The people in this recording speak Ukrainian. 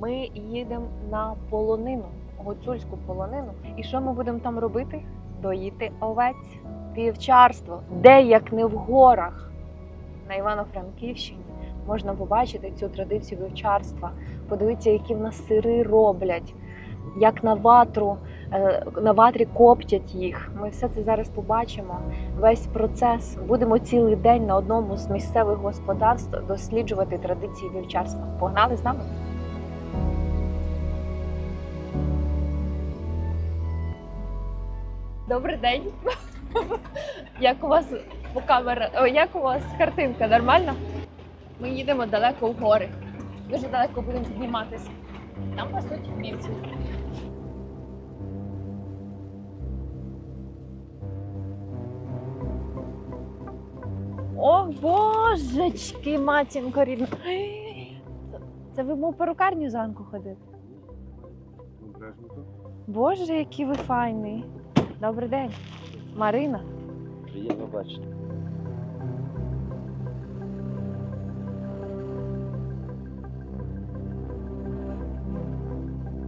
Ми їдемо на полонину, гуцульську полонину. І що ми будемо там робити? Доїти овець, вівчарство, де як не в горах. На Івано-Франківщині можна побачити цю традицію вівчарства, подивитися, які в нас сири роблять, як на ватру, е, на ватрі коптять їх. Ми все це зараз побачимо. Весь процес будемо цілий день на одному з місцевих господарств досліджувати традиції вівчарства. Погнали з нами? Добрий день. Як у вас камера? О, як у вас картинка? Нормально? Ми їдемо далеко в гори. Дуже далеко будемо підніматися. Там пасуть вівці. О, божечки, матінко рідна. Це ви мов перукарню зранку ходити? Боже, який ви файний. Добрий день. Марина. Приємно бачити.